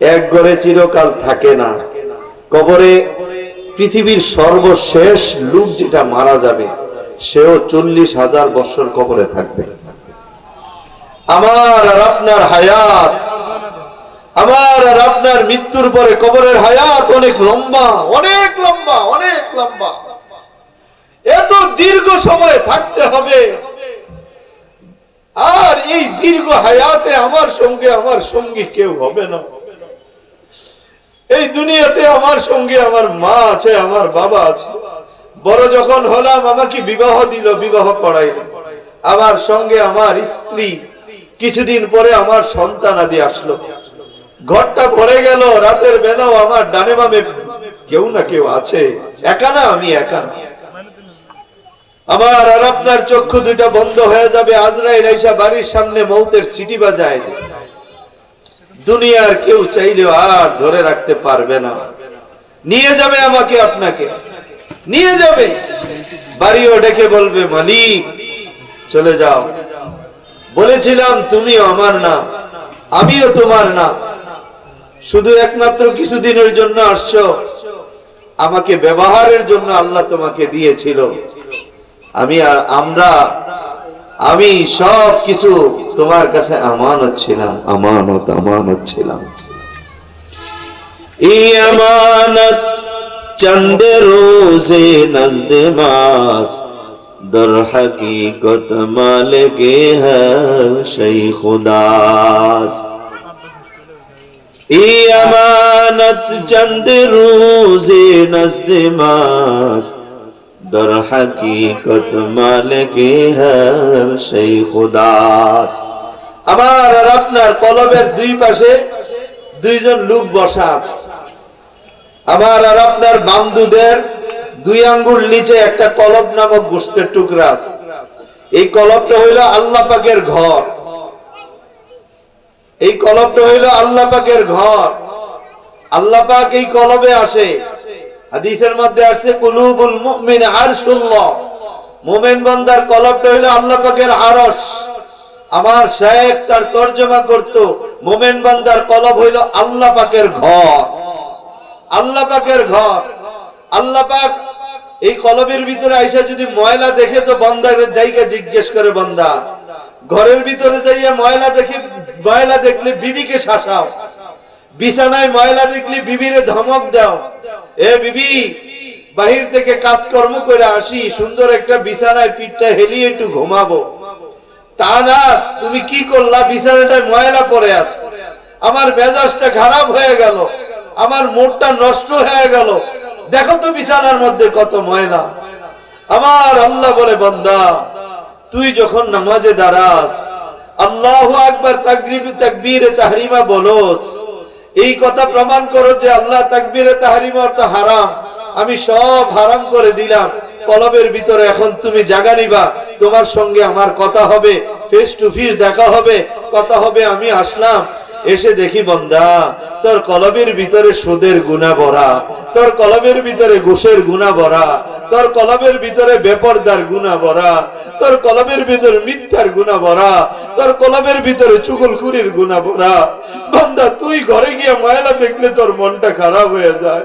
এক ঘরে চিরকাল থাকে না। কবরে পৃথিবীর সর্বশেষ লোক যেটা মারা যাবে, সেও চল্লিশ হাজার বছর কবরে থাকবে। আমার আর আপনার হায়াত, আমার আর আপনার মৃত্যুর পরে কবরের হায়াত অনেক লম্বা অনেক লম্বা অনেক লম্বা। এত দীর্ঘ সময় থাকতে হবে। আর এই দীর্ঘ হায়াতে আমার সঙ্গে আমার সঙ্গী কেউ হবে না। এই দুনিয়াতে আমার সঙ্গে আমার মা আছে, আমার বাবা আছে। বড় যখন হলাম, আমাকে বিবাহ দিল, বিবাহ করাইল। আমার সঙ্গে আমার স্ত্রী, কিছুদিন পরে আমার সন্তান আদি আসলো। ঘরটা ভরে গেল, রাতের বেলাও আমার ডানে বামে কেউ না কেউ আছে। একা না, আমি একা। আমার আর আপনার চক্ষু দুইটা বন্ধ হয়ে যাবে। আজরাইল আইসা বাড়ির সামনে মৌতের সিটি বাজায়। দুনিয়ার কেউ চাইলেও আর ধরে রাখতে পারবে না। নিয়ে যাবে আমাকে আপনাকে। নিয়ে যাবে। বাড়িও ডেকে বলবে, মালিক, চলে যাও। বলেছিলাম, তুমিও আমার না, আমিও তোমার না। শুধু একমাত্র কিছুদিনের জন্য আসছো। আমাকে ব্যবহারের জন্য আল্লাহ তোমাকে দিয়েছিল। আমি, আমরা আমি সব কিছু তোমার কাছে আমানত ছিলাম, আমানত আমানত ছিলাম। আমানত চন্দে রোজে, নজদে, মাস, দর হকীকত মালিকে হ্যাঁ, হই খুদাস। আমানত চন্দে রোজে, নজদে, মাস در হাকিকত মালিক সেই খুদাস আমার আর আপনার কলবের দুই পাশে দুইজন লোক বসা আছে। আমার আর আপনার বামদুদের দুই আঙ্গুল নিচে একটা কলব নামক গোস্তের টুকরা আছে। এই কলবটা হইল আল্লাহ পাকের ঘর। এই কলবটা হইল আল্লাহ পাকের ঘর। আল্লাহ পাক এই কলবে আসে। হাদিসের মধ্যে আসছে, কুলুবুল মুমিন আরশুল্লাহ। মুমিন বান্দার কলবটা হইল আল্লাহ পাকের আরশ। আমার শেখ তার তর্জমা করত, মোমেন বান্দার কলব হইল আল্লাহ পাকের ঘর। আল্লাহ পাকের ঘর। আল্লাহ পাক এই কলবের ভিতরে আইসা যদি ময়লা দেখে তো বন্দার ডাইকা জিজ্ঞেস করে বন্দা, ঘরের ভিতরে যাইয়া ময়লা দেখে, ময়লা দেখলে বিবিকে শাসাও, বিছানায় ময়লা দেখলে বিবিরে ধমক দাও। এ বিবি, বাহির থেকে কাজকর্ম করে আসি, সুন্দর একটা বিছানায় পিঠটা হেলিয়ে একটু ঘুমাবো। তা না, তুমি কি করলা? বিছানাটায় ময়লা পড়ে আছে। আমার মেজাজটা খারাপ হয়ে গেল। আমার মুডটা নষ্ট হয়ে গেল। দেখো তো বিছানার মধ্যে কত ময়লা। আমার আল্লাহ বলে, বন্দা, তুই যখন নামাজে দাঁড়াস, আল্লাহ আকবার তাকরিব তাকবীরে তাহরিমা বলোস এই কথা প্রমাণ করো যে আল্লাহ তাকবিরে তাহারিম অর্থ হারাম। আমি সব হারাম করে দিলাম। কলবের ভিতরে এখন তুমি জাগা নিবা। তোমার সঙ্গে আমার কথা হবে ফেস টু ফেস দেখা হবে। কথা হবে আমি আসলাম। এসে দেখি বন্দা, তোর কলবের ভিতরে সুদের গুণা ভরা, তোর কলবের ভিতরে ঘুষের গুণা ভরা, তোর কলবের ভিতরে বেপরদার গুণা ভরা, তোর কলবের ভিতরে মিথ্যার গুণা ভরা, তোর কলবের ভিতরে চুগলকুরির গুণা ভরা। বন্দা, তুই ঘরে গিয়ে ময়লা দেখলে তোর মনটা খারাপ হয়ে যায়।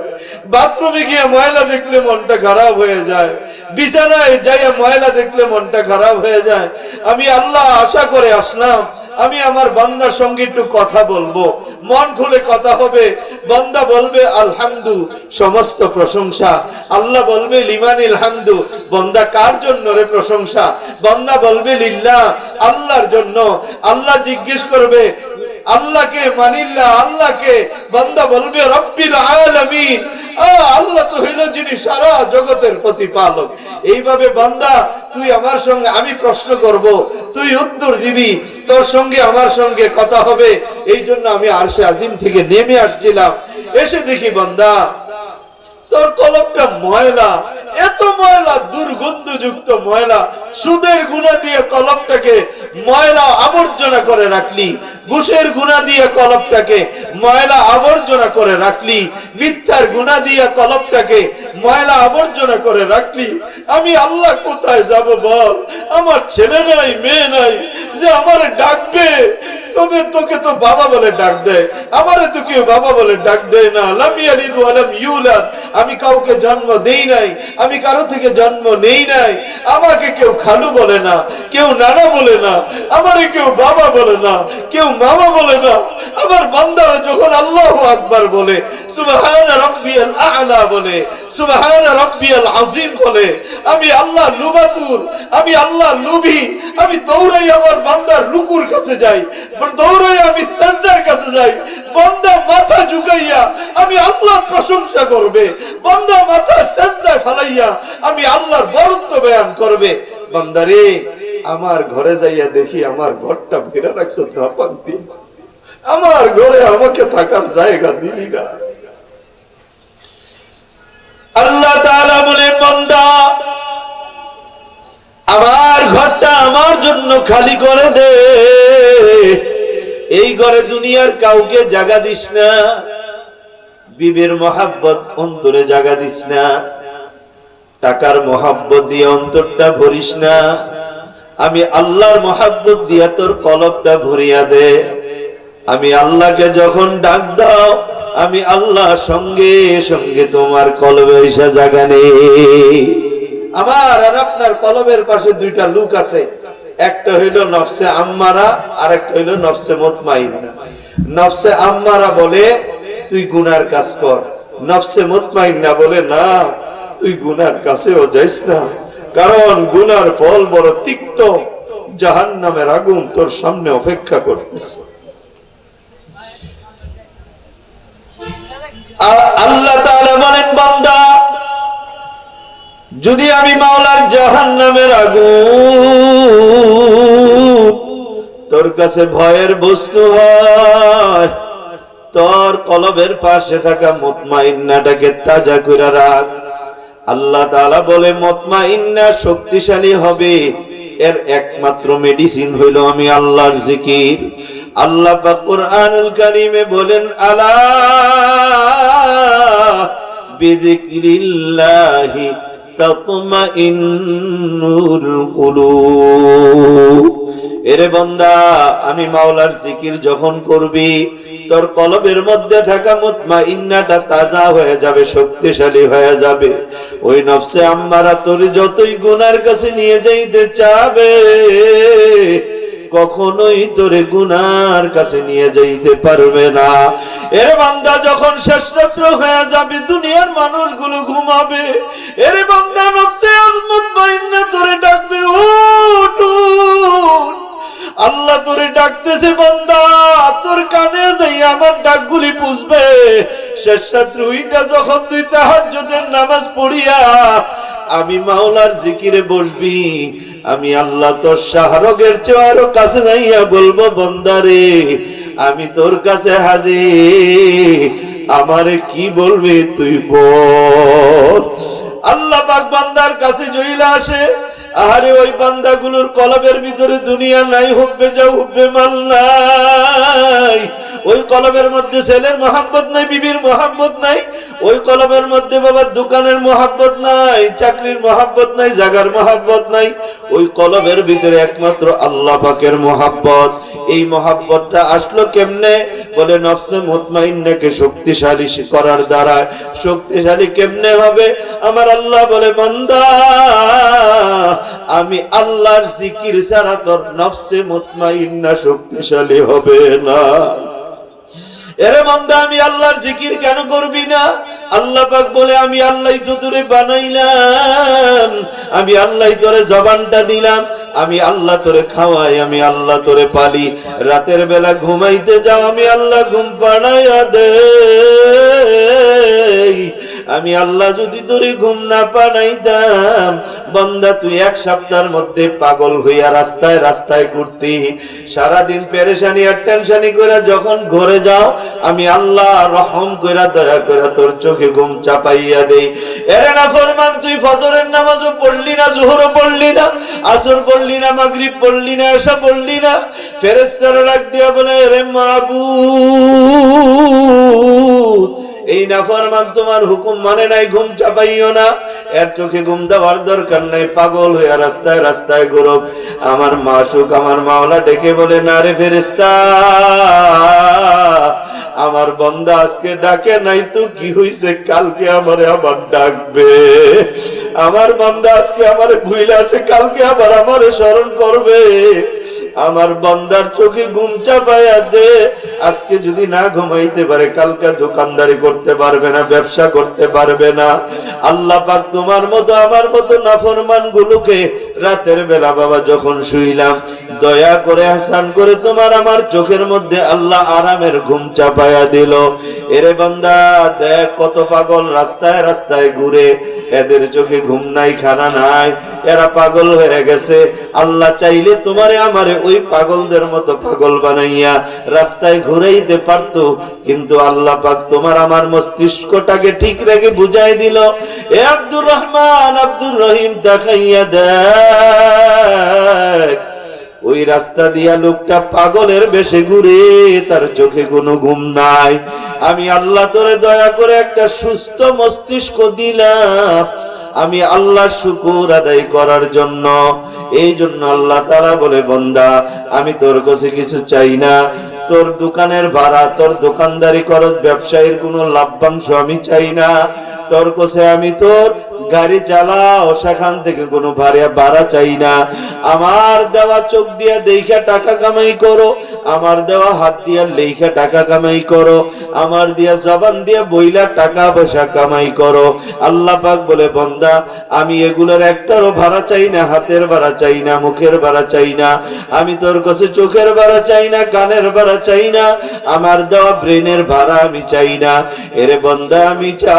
বাথরুমে গিয়ে ময়লা দেখলে মনটা খারাপ হয়ে যায়। বিছানায় যাইয়া ময়লা দেখলে মনটা খারাপ হয়ে যায়। আমি আল্লাহ আশা করে আসলাম, আমি আমার বান্দার সঙ্গে একটু কথা বলব। মন খুলে কথা হবে, বান্দা বলবে, আলহামদু, সমস্ত প্রশংসা। আল্লাহ বলবে, লিমানিল হামদু। বন্দা, কার জন্য রে প্রশংসা? বান্দা বলবে, লিল্লাহ, আল্লাহর জন্য। আল্লাহ জিজ্ঞেস করবে আল্লাহকে মানিল্লা, আল্লাহকে বান্দা বলবে, রব্বিল আলামিন। আল্লাহ তো হইল যিনি সারা জগতের প্রতিপালক। এইভাবে বান্দা, তুই আমার সঙ্গে আমি প্রশ্ন করব, তুই উত্তর দিবি, তোর সঙ্গে আমার সঙ্গে কথা হবে। এই জন্য আমি আরশে আজিম থেকে নেমে আসছিলাম। এসে দেখি বান্দা, তোর কলমটা ময়লা এত ময়লা, দুর্গন্ধযুক্ত ময়লা, সুদের গুণা দিয়ে কলমটাকে ময়লা আবর্জনা করে রাখলি, ঘুষের গুণা দিয়ে কলমটাকে ময়লা আবর্জনা করে রাখলি, মিথ্যার গুণা দিয়ে কলমটাকে ময়লা আবর্জনা করে রাখলি। আমি আল্লাহ কোথায় যাব বল? আমার ছেলে নাই, মেয়ে নাই, যে আমার ডাকবে তোদের তোকে তো বাবা বলে ডাক দেয়, আমারে তো কেউ বাবা বলে ডাক দেয় না। আমি কাউকে জন্ম দেই নাই আমি কারও থেকে জন্ম নেই নাই। আমাকে কেউ খালু বলে না, কেউ নানা বলে না, আমারে কেউ বাবা বলে না, কেউ মামা বলে না। আমার বান্দারা যখন আল্লাহু আকবার বলে আ'লা বলে বলে, আমি আল্লাহ লুবাতুর, আমি আল্লাহ লুবি, আমি দৌড়াই আমার বান্দার রুকুর কাছে যাই, দৌড়াই আমি সাজদার কাছে যাই। বান্দা মাথা ঝুঁকাইয়া আমি আল্লাহর প্রশংসা করবে, বান্দা মাথা সাজদায় ফালাইয়া আমি আল্লাহর বরত্ব বয়ান করবে। বান্দারে, আমার ঘরে যাইয়া দেখি আমার ঘরটা ঘিরে রাখছো ধাপাক দিয়ে আমার ঘরে আমাকে থাকার জায়গা দিলি না। আল্লাহ তাআলা বলে বান্দা, আমার ঘরটা আমার জন্য খালি করে দে। এই ঘরে দুনিয়ার কাউকে জায়গা দিস না, বিবের মহাব্বত অন্তরে জায়গা দিস না। টাকার মহাব্বত দিয়ে অন্তরটা ভরিস না। আমি আল্লাহর মহাব্বত দিয়ে তোর কলবটা ভরিয়া দে। আমি আল্লাহকে যখন ডাক দাও, আমি আল্লাহ সঙ্গে সঙ্গে তোমার কলবে এসে জাগা নেই। আমার আর আপনার কলবের পাশে দুইটা লুক আছে। একটা হইল নফসে আম্মারা আর একটা হইল নফসে মোতমাইন। নফসে আম্মারা বলে, তুই গুনার কাজ কর। নফসে মোতমাইন বলে, না তুই গুনার কাছেও যাইস না। কারণ গুনার ফল বড় তিক্ত জাহান নামের আগুন তোর সামনে অপেক্ষা করতেছে। আল্লাহ বলেন, বান্দা, যদি আমি মাওলার জাহান নামের আগুন তোর কাছে ভয়ের বস্তু হয়, তোর কলবের পাশে থাকা মুতমাইন্নাটাকে তাজা করে রাখ। আল্লাহ তাআলা বলে, মুতমাইন্না শক্তিশালী হবে। এর একমাত্র মেডিসিন হইল আমি আল্লাহর জিকির। আল্লাহ কোরআনুল কারীমে বলেন, আলা বিযিকরিল্লাহি তাতমাইন্নুল কুলুব। এরে বন্দা, আমি মাওলার জিকির যখন করবি তোর কলবের মধ্যে থাকা মুতমাইন্নাটা তাজা হয়ে যাবে, শক্তিশালী হয়ে যাবে। ওই নফসে আম্মারা তোর যতই গুনার কাছে নিয়ে যাইতে চাবে কখনোই তোরে গুনার কাছে নিয়ে যাইতে পারবে না এর বান্দা, যখন শেষ রাত্র হয়ে যাবে, দুনিয়ার মানুষগুলো ঘুমাবে, এর বান্দা, নফসে আজমত মাইন্না তোরে ডাকবে, উঠ। আল্লাহ তোরে ডাকতেছে, বান্দা, তোর কানে যাই আমার ডাকগুলি পুষবে শেষ রাত্রি উইটা যখন তুই তাহাজ্জুদের নামাজ পড়িয়া, আমি মাওলার জিকিরে বসবি আমি আল্লাহ তোর শাহরগের চেয়ে আরও কাছে যাইয়া বলব, বন্দারে, আমি তোর কাছে হাজির। আমারে কি বলবি তুই বল। আল্লাহ পাক বান্দার কাছে জইলা আসে। আহারে, ওই বান্দাগুলোর কলবের ভিতরে দুনিয়া নাই, হুব্বে যাও, হুব্বে মাল নাই। ওই কলবের মধ্যে ছেলের মহাব্বত নাই, বিবির মহাব্বত নাই, ওই কলবের মধ্যে বাবার দোকানের মহাব্বত নাই, চাকরির মহাব্বত নাই, জাগার মহাব্বত নাই, ওই কলবের ভিতরে একমাত্র আল্লাহ পাকের মহাব্বত। এই মহাব্বতটা আসলো কেমনে? বলে, নফসে মুতমাইন্নাকে শক্তিশালী করার দ্বারা শক্তিশালী কেমনে হবে? আমার আল্লাহ বলে, বান্দা, আমি আল্লাহর জিকির ছাড়া তোর নফসে মুতমাইন্না শক্তিশালী হবে না। এরে মন্দা আমি আল্লাহর জিকির কেন করবি না? আল্লাহ পাক বলে, আমি আল্লাহ তো তোরে বানাইলাম। আমি আল্লাহ তোরে জবানটা দিলাম। আমি আল্লাহ তোরে খাওয়াই, আমি আল্লাহ তোরে পালি। রাতের বেলা ঘুমাইতে যাও, আমি আল্লাহ ঘুম পাড়াইয়া দে। আমি আল্লাহ যদি তোরে ঘুম না পানাইতাম, বন্দা তুই এক সপ্তাহের মধ্যে পাগল হইয়া রাস্তায় রাস্তায় ঘুরতি। সারাদিন পেরেশানি আর টেনশানি করে যখন ঘরে যাও, আমি আল্লাহ রহম কইরা দয়া করে তোর চোখে ঘুম চাপাইয়া দেই। এরে না ফরমান, তুই ফজরের নামাজও পড়লি না, জোহরও পড়লি না, আসর পড়লি না, মাগরিব পড়লি না এসা পড়লি না। ফেরেস্তারা ডাক দিয়া বলে রে মাবুদ এই নাফরমান তোমার হুকুম মানে নাই, ঘুম চাপাইও না। এর চোখে ঘুম দেওয়ার দরকার নাই, পাগল হইয়া রাস্তায় রাস্তায় গরব আমার মাসুক আমার মাওলা ডেকে বলে, না রে ফেরেস্তা আমার বন্দা আজকে ডাকে নাই তো কি হইছে? কালকে আমারে আবার ডাকবে। আমার বন্দা আজকে আমার ভুইলা আছে, কালকে আবার আমারে স্মরণ করবে। আমার বন্দার চোখে ঘুম চাপাইয়া দে। আজকে যদি না ঘুমাইতে পারে, কালকে দোকানদারি করতে পারবে না, ব্যবসা করতে পারবে না। আল্লাহ পাক তোমার মতো, আমার মতো নাফরমান গুলোকে রাতের বেলা বাবা যখন শুইলাম, দয়া করে হাসান করে তোমার আমার চোখের মধ্যে আল্লাহ আরামের ঘুম চাপায়া দিল। এরে বান্দা, দেখ কত পাগল রাস্তায় রাস্তায় ঘুরে। এদের চোখে ঘুম নাই, খানা নাই। এরা পাগল হয়ে গেছে। আল্লাহ চাইলে তোমারে আমারে ওই পাগলদের মতো পাগল বানাইয়া রাস্তায় ঘুরাইতে পারতো। কিন্তু আল্লাহ পাক তোমার আমার মস্তিষ্কটাকে ঠিক রেখে বুঝাই দিল, এ আব্দুর রহমান, আব্দুর রহিম দেখাইয়া দেখ। ওই রাস্তা দিয়া লোকটা পাগলের বেশে ঘুরে, তার চোখে কোনো ঘুম নাই। আমি আল্লাহ তোরে দয়া করে একটা সুস্থ মস্তিষ্ক দিলাম। আমি আল্লাহর শুকুর আদায় করার জন্য। এই জন্য আল্লাহ তারা বলে, বন্দা, আমি তোর কাছে কিছু চাই না। তোর দোকানের ভাড়া, তোর দোকানদারি খরচ, ব্যবসায়ীর কোনো লাভ্যাংশ আমি চাই না। তোর কাছে আমি তোর গাড়ি চালাও, সেখান থেকে কোনো ভাড়া ভাড়া চাই না। আমার দেওয়া চোখ দিয়া দেখা টাকা কামাই করো, আমার দেওয়া হাত দিয়া লেখা টাকা কামাই করো, আমার দিয়া জবান দিয়া বইলা টাকা পয়সা কামাই করো। আল্লাহ পাক বলে, বন্দা, আমি এগুলোর একটারও ভাড়া চাই না, হাতের ভাড়া চাই না, মুখের ভাড়া চাই না, আমি তোর কাছে চোখের ভাড়া চাই না, কানের ভাড়া চাই না, আমার দেওয়া ব্রেনের ভাড়া আমি চাই না। এরে বন্দা, আমি চাই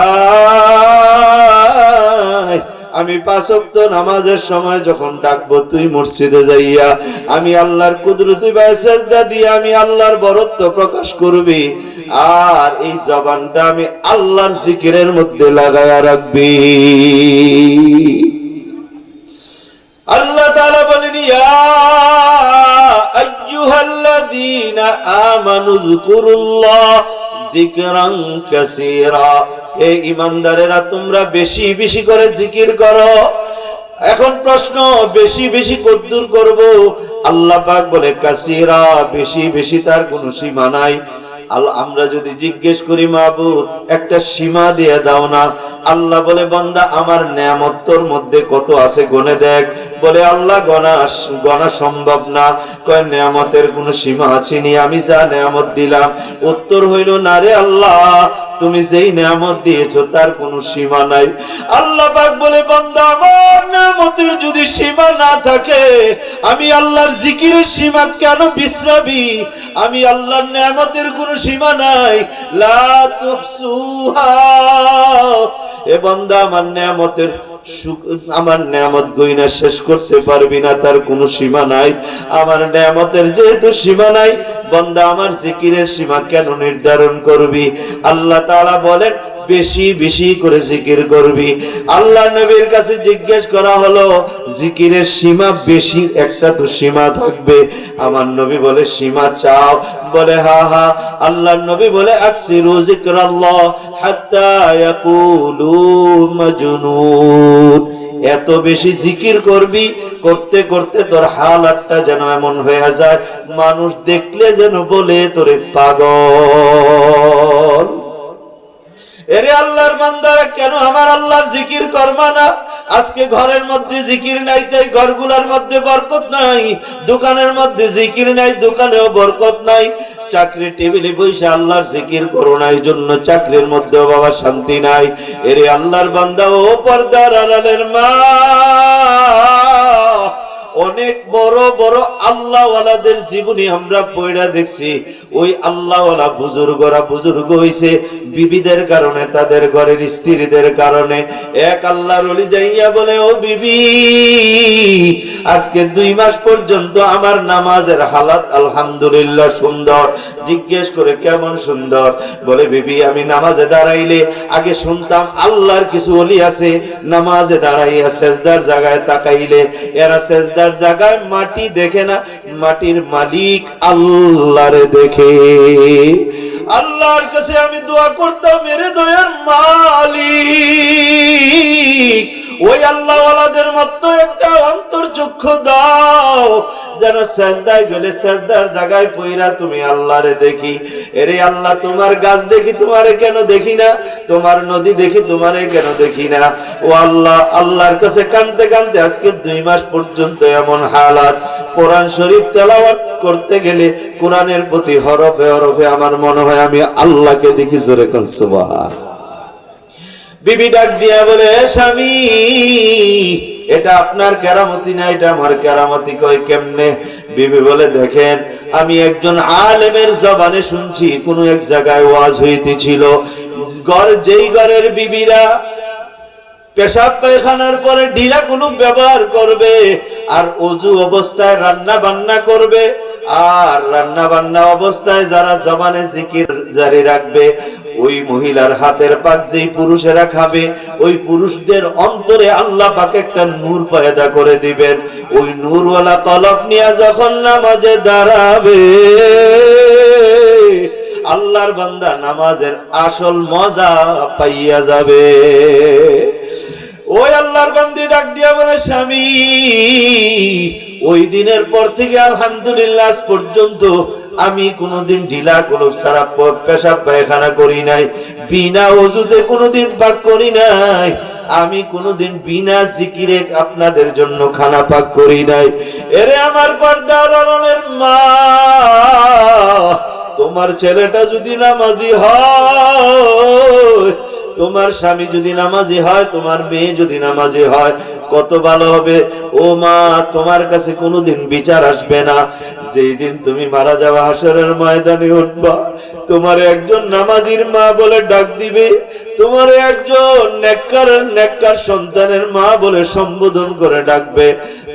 আমি পাঁচক্ত নামাজের সময় যখন ডাকবো, তুই মসজিদে যাইয়া আমি আল্লাহর কুদরতি সেজদা দিয়ে আমি আল্লাহর বরত্ব প্রকাশ করবি। আর এই জবানটা আমি আল্লাহর জিকিরের মধ্যে লাগায়া রাখবি। আল্লাহ তাআলা বলেন, ইয়া আইয়ুহাল্লাযীনা আমানু যকুরুল্লাহ যিকরান কাসীরা। হে ইমানদারেরা তোমরা বেশি বেশি করে জিকির করো। এখন প্রশ্ন, বেশি বেশি কদ্দুর করব? আল্লাহ পাক বলে, কাসীরা বেশি বেশি তার কোনো সীমা নাই। আমরা যদি জিজ্ঞেস করি মাহবুদ একটা সীমা দিয়ে দাও না। আল্লাহ বলে, বান্দা, আমার নিয়ামতর মধ্যে কত আছে, গনে দেখ। বলে, আল্লাহ, গনা গনা সম্ভব না। কয়, নিয়ামতের কোনো সীমা আছে নি? আমি যা নিয়ামত দিলাম। উত্তর হইল, না রে আল্লাহ, তুমি যেই নিয়ামত দিয়েছ তার কোনো সীমা নাই। আল্লাহ পাক বলে, বান্দা, আমার নিয়ামতের যদি সীমা না থাকে, আমি আল্লাহর জিকিরের সীমা কেন বিশ্রাবি? আমি আল্লাহর নিয়ামতের কোনো সীমা নাই। লা তুহসুহা। এ বান্দা, আমার নিয়ামতের আমার নিয়ামত গইনা শেষ করতে পারবি না, তার কোনো সীমা নাই। আমার নিয়ামতের যেহেতু সীমা নাই, বন্দা আমার জিকিরের সীমা কেন নির্ধারণ করবি? আল্লাহ তাআলা বলেন বেশি বেশি করে জিকির করবি। আল্লাহ নবীর কাছে জিজ্ঞেস করা হলো, জিকিরের সীমা বেশি, একটা তো সীমা থাকবে। আমার নবী বলে, সীমা চাও। বলে, হা হা। আল্লাহ নবী বলে, আকসিরু জিকরাল্লাহ হাত্তা ইয়াকুলু মাজনুন। এত বেশি জিকির করবি, করতে করতে তোর হাল হালাতটা যেন এমন হয়ে যায়, মানুষ দেখলে যেন বলে, তোরে পাগল। এরে আল্লাহর বান্দারা, কেন আমার আল্লাহর জিকির করবা না? আজকে ঘরের মধ্যে জিকির নাই, তাই ঘরগুলার মধ্যে বরকত নাই। দোকানের মধ্যে জিকির নাই, দোকানেও বরকত নাই। চাকরি টেবিলে বসে আল্লাহর জিকির করো না এই জন্য চাকরির মধ্যেও বাবা শান্তি নাই। এরে আল্লাহর বান্দা, ও পর্দার আড়ালের মা। অনেক বড় বড় আল্লাহওয়ালাদের জীবনী আমরা পয়রা দেখছি। ওই আল্লাহওয়ালা বুজুর্গরা বুজুর্গ হইছে, বিবিদের কারণে, তাদের ঘরের স্ত্রীদের কারণে। এক আল্লাহর অলি যাইয়া বলে, ও বিবি, আজকে দুই মাস পর্যন্ত আমার নামাজের হালাত আলহামদুলিল্লাহ সুন্দর। জিজ্ঞেস করে, কেমন সুন্দর? বলে, বিবি, আমি নামাজে দাঁড়াইলে আগে শুনতাম আল্লাহর কিছু অলি আছে। নামাজে দাঁড়াইয়া সেজদার জায়গায় তাকাইলে, এরা সেজদার জায়গায় মাটি দেখে না, মাটির মালিক আল্লাহরে দেখে। আল্লাহর কাছে আমি দোয়া করতাম মেরে দয়ার মালিক, ওই আল্লাহওয়ালাদের মতো একটা অন্তর চক্ষু দাও যেন সেজদায় গেলে সেজদার জায়গায় পইরা তুমি আল্লাহরে দেখি। এরে আল্লাহ, তোমার গাছ দেখি, তোমারে কেন দেখি না? তোমার নদী দেখি, তোমারে কেন দেখি না? ও আল্লাহ, আল্লাহর কাছে কানতে কানতে আজকে দুই মাস পর্যন্ত এমন হালাত। কোরআন শরীফ তেলাওয়াত করতে গেলে কোরআনের প্রতি হরফে হরফে আমার মনে হয় আমি আল্লাহকে দেখি জোরে কান সুবহান। বিবি ডাক দিয়া বলে, স্বামী এটা আপনার কেরামতি না, এটা আমার কেরামতি কয় কেমনে? বিবি বলে, দেখেন, আমি একজন আলেমের জবানে শুনছি, কোনো এক জায়গায় ওয়াজ হইতেছিল। ঘর, যেই ঘরের বিবিরা পেশাব পায়খানার পরে ঢিলা কুলুপ ব্যবহার করবে আর অজু অবস্থায় রান্না বান্না করবে আর রান্না বান্না অবস্থায় যারা জবানে জিকির জারি রাখবে, ওই মহিলার হাতের পাক যেই পুরুষেরা খাবে, ওই পুরুষদের অন্তরে আল্লাহ পাক একটা নূর পয়দা করে দিবেন। ওই নূরওয়ালা কলব নিয়ে যখন নামাজে দাঁড়াবে, আল্লাহর বান্দা নামাজের আসল মজা পাইয়া যাবে। ওই আল্লাহর বান্দি ডাক দিয়া বলে, স্বামী ওই দিনের পর থেকে আলহামদুলিল্লাহ পর্যন্ত আমি কোনোদিন ঢিলা কলব সারা প- পেশাব পায়খানা করি নাই, বিনা অজুতে কোনোদিন পাক করি নাই, আমি কোনোদিন বিনা জিকিরে আপনাদের জন্য খানা পাক করি নাই। এরে আমার পর্দার আড়ালের মা, তোমার ছেলেটা যদি নামাজি হয় তোমার স্বামী যদি নামাজি হয়, তোমার মেয়ে যদি নামাজি হয়, কত ভালো হবে। ও মা, তোমার কাছে কোনোদিন বিচার আসবে না। যেই দিন তুমি মারা যাওয়া হাসরের ময়দানে উঠবা, তোমার একজন নামাজির মা বলে ডাক দিবে। তোমার একজন নেককার নেককার সন্তানের মা বলে সম্বোধন করে ডাকবে।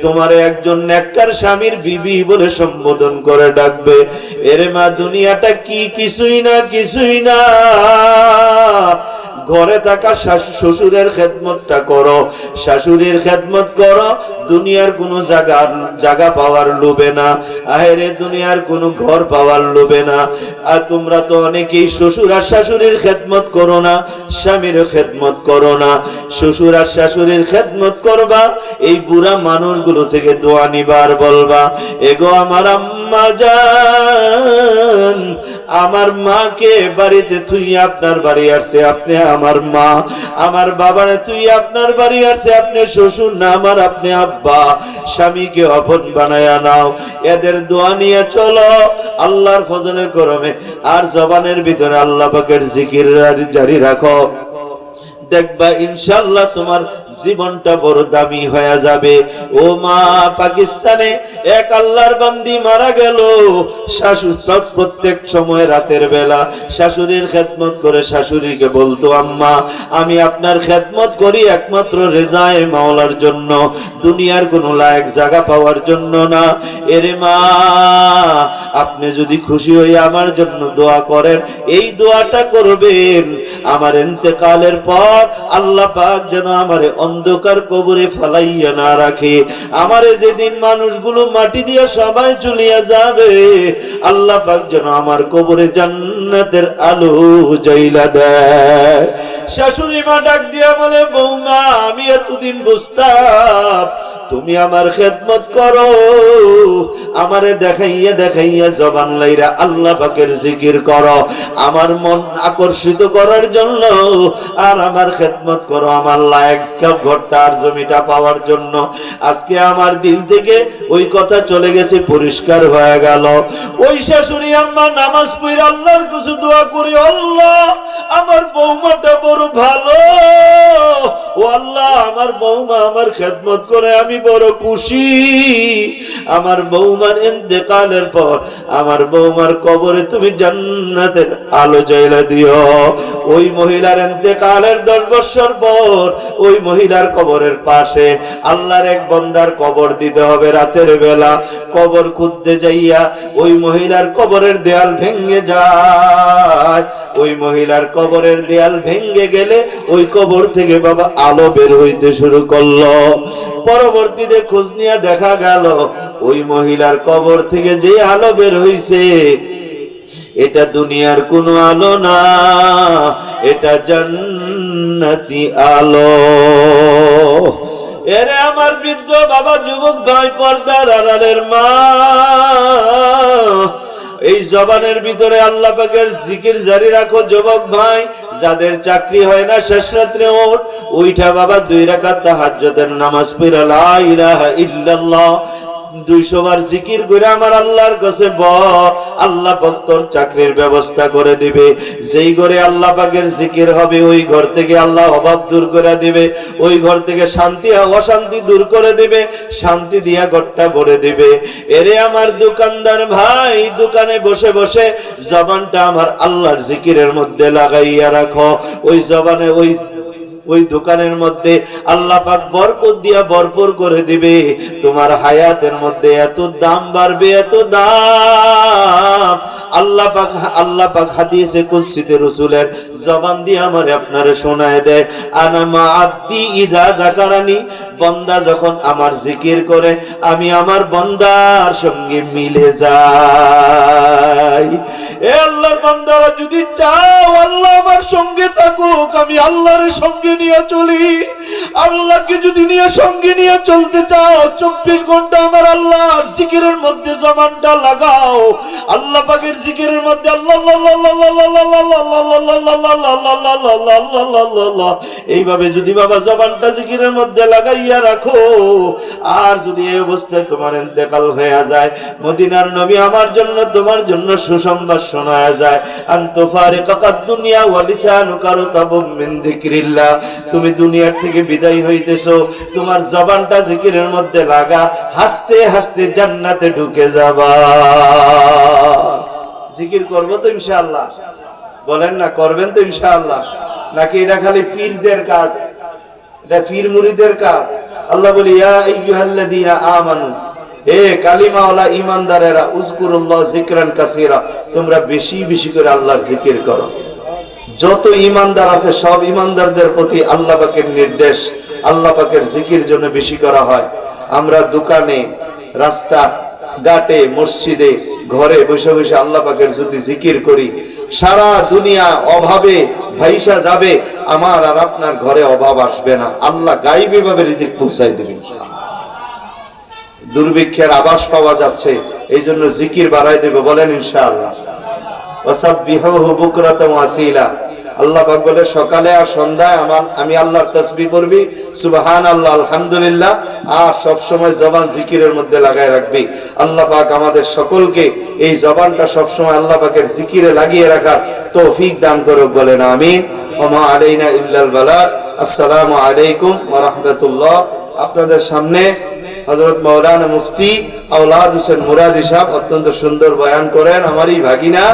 তোমার একজন নেককার স্বামীর বিবি বলে সম্বোধন করে ডাকবে। এরে মা, দুনিয়াটা কি কিছুই না কিছুই না। ঘরে থাকা শ্বশুরের খেদমতটা করো। শাশুড়ির খেদমত করো, দুনিয়ার কোনো জায়গা জায়গা পাওয়ার লোভে না। আহেরে, দুনিয়ার কোনো ঘর পাওয়ার লোভে না। আর তোমরা তো অনেকেই শ্বশুর আর শাশুড়ির খেদমত করো না, স্বামীর খেদমত করো না। শ্বশুর আর শাশুড়ির খেদমত করবা, এই বুড়া মানুষগুলো থেকে দোয়া নিবার বলবা, এগো আমার আম্মা জান আমার মাকে বাড়িতে তুই আপনার বাড়ি আসছে, আপনি আমার মা। আমার বাবারে তুই আপনার বাড়ি আসছে, আপনি শ্বশুর না, আমার আপনি আব্বা। স্বামীকে অপন বানায়া নাও, এদের দোয়া নিয়ে চলো। আল্লাহর ফজলে করমে, আর জবানের ভিতরে আল্লাহ পাকের জিকির জারি রাখো। দেখবা ইনশাল্লাহ তোমার জীবনটা বড় দামি হয়ে যাবে। ও মা, পাকিস্তানে এক আল্লাহর বান্দি মারা গেল। শাশুর প্রত্যেক সময় রাতের বেলা শাশুড়ির খেদমত করে শাশুড়িকে বলতো, আম্মা, আমি আপনার খেদমত করি একমাত্র রেজায় মাওলার জন্য। দুনিয়ার কোনো লায়ক জায়গা পাওয়ার জন্য না। এরে মা, আপনি যদি খুশি হয়ে আমার জন্য দোয়া করেন, এই দোয়াটা করবেন। আমার এতেকালের পর আল্লাহ পাক যেন আমারে অন্ধকার কবরে ফালাইয়া না রাখে। আমারে যেদিন মানুষগুলো মাটি দিয়ে সবাই চলিয়া যাবে, আল্লাহ পাক যেন আমার কবরে জান্নাতের আলো জাইলা দেয়। শাশুড়ি মা ডাক দিয়া বলে, বৌমা, আমি এতদিন বুঝতাম তুমি আমার খেদমত করো। আমারে দেখাইয়া দেখাইয়া জবান লাইরা আল্লাহ পাকের জিকির করো। আমার মন আকর্ষিত করার জন্য আর আমার খেদমত করো। আমার লায়ক ঘরটা আর জমিটা পাওয়ার জন্য। আজকে আমার দিল থেকে ওই কথা চলে গেছে, পরিষ্কার হয়ে গেল। ওই শাশুড়ি আম্মা নামাজ পড়ে আল্লাহর কাছে দোয়া করি, আল্লাহ, আমার বৌমাটা বড় ভালো। ও আল্লাহ, আমার বৌমা আমার খেদমত করে আমি বড় খুশি। আমার বৌমার ইন্তেকালের পর আমার বৌমার কবরে তুমি জান্নাতের আলো জ্বালা দিও। ওই মহিলার ইন্তেকালের দশ বছর পর ওই মহিলার কবরের পাশে আল্লাহর এক বন্দার কবর দিতে হবে রাতের বেলা। কবর খুঁজতে যাইয়া ওই মহিলার কবরের দেয়াল ভেঙে যায়। ওই মহিলার কবরের দেয়াল ভেঙে গেলে ওই কবর থেকে বাবা আলো বের হইতে শুরু করল। পরবর্তীতে খোঁজ নিয়ে দেখা গেল, ওই মহিলার কবর থেকে যে আলো বের হইছে, এটা দুনিয়ার কোনো আলো না, এটা জান্নাতি আলো। এরে আমার বৃদ্ধ বাবা, যুবক ভাই, পর্দার আড়ালের মা এই জবানের ভিতরে আল্লাহ পাকের জিকির জারি রাখো, যুবক ভাই। যাদের চাকরি হয় না, শেষ রাত্রে ওঠ। ওইটা বাবা দুই রাকাত তাহাজ্জুদের নামাজ পড়া, লা ইলাহা ইল্লাল্লাহ। দুইশো বার জিকির করে আমার আল্লাহর কাছে ব। আল্লাহ তোর চাকরির ব্যবস্থা করে দিবে। যেই ঘরে আল্লাহ পাকের জিকির হবে, ওই ঘর থেকে আল্লাহ অভাব দূর করে দিবে। ওই ঘর থেকে শান্তি অশান্তি দূর করে দিবে। শান্তি দিয়া ঘরটা ভরে দিবে। এরে আমার দোকানদার ভাই, দোকানে বসে বসে জবানটা আমার আল্লাহর জিকিরের মধ্যে লাগাইয়া রাখো। ওই জবানে ওই ওই দোকানের মধ্যে আল্লাহ পাক বরকত দিয়া ভরপুর করে দিবে। তোমার হায়াতের মধ্যে এত দাম বাড়বে, এত দাম। আল্লাহ পাক আল্লাহ পাক হাদিসে কুদসিতে রাসূলের জবান দিয়ে আমারে আপনারে শোনায় দেয়, আনা মা আব্দি বান্দা যখন আমার জিকির করে, আমি আমার বান্দার সঙ্গে মিলে যাই। এ আল্লাহর বান্দারা যদি চাও আল্লাহ আমার সঙ্গে থাকুক, আমি আল্লাহর সঙ্গে নিয়ে চলি। আল্লাহকে যদি নিয়ে সঙ্গে নিয়ে চলতে চাও চব্বিশ ঘণ্টা আমার আল্লাহর জিকিরের মধ্যে জবানটা লাগাও আল্লাহ পাকের জিকিরের মধ্যে এইভাবে যদি বাবা জবানটা জিকিরের মধ্যে লাগাইয়া রাখো আর যদি এই অবস্থায় তোমার ইন্তেকাল হয়ে যায় মদিনার নবী আমার জন্য তোমার জন্য সুসংবাদ শোনায়া যায় আন্তফারে কাকাত দুনিয়া ওয়ালিসানু কারও তাবুম মিন যিকরিল্লাহ তুমি দুনিয়ার থেকে বিদায় হইতেছো। তোমার জবানটা জিকিরের মধ্যে লাগা, হাসতে হাসতে জান্নাতে ঢুকে যাবা। জিকির করব তো ইনশাআল্লাহ। বলেন না, করবেন তো ইনশাআল্লাহ। নাকি এটা খালি পীরদের কাজ? এটা পীর মুরিদের কাজ? আল্লাহ বলি, ইয়া আইয়ুহাল্লাযীনা আমানু, হে কালিমাওয়ালা ঈমানদারেরা, উযকুরুল্লাহ যিকরান কাসীরা, তোমরা বেশি বেশি করে আল্লাহর জিকির করো। যত ঈমানদার আছে, সব ঈমানদারদের প্রতি আল্লাহ পাকের নির্দেশ, আল্লাহ পাকের জিকির জন্য বেশি করা হয়। আমরা দোকানে, রাস্তা, ঘাটে, মসজিদে, ঘরে বসে বসে আল্লাহ পাকের যদি জিকির করি, সারা দুনিয়া অভাবে ভাইসা যাবে, আমার আর আপনার ঘরে অভাব আসবে না। আল্লাহ গাইবি ভাবে রিজিক পৌঁছাই দেবেন দুর্ভিক্ষের আবাস পাওয়া যাচ্ছে এই জন্য জিকির বাড়াই দেবে, বলেন ইনশাআল্লাহ। ওয়াসাব্বিহুহু বুকরাতাম ওয়াসিলা। আল্লাহ পাক বলে, সকালে আর সন্ধ্যায় আমার আমি আল্লাহর তসবি পড়বি। সুবহান আল্লাহ আলহামদুলিল্লাহ। আর সব সময় জবান জিকিরের মধ্যে লাগায় রাখবি। আল্লাহ পাক আমাদের সকলকে এই জবানটা সব সময় আল্লাহ পাকের জিকিরে লাগিয়ে রাখার তৌফিক দান করুক, বলেন আমিন। ওমা আলাইনা ইল্লাল বালাগ আসসালামু আলাইকুম ওয়া রাহমাতুল্লাহ। আপনাদের সামনে হযরত মাওলানা মুফতি আওলাদ হোসেন মুরাদি সাহেব অত্যন্ত সুন্দর বয়ান করেন। আমারই ভাগিনা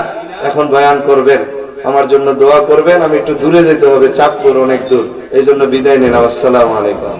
এখন বয়ান করবেন। আমার জন্য দোয়া করবেন, আমি একটু দূরে যেতে হবে চাপ চাঁদপুর অনেক দূর। এই জন্য বিদায় নেন, আসসালামু আলাইকুম।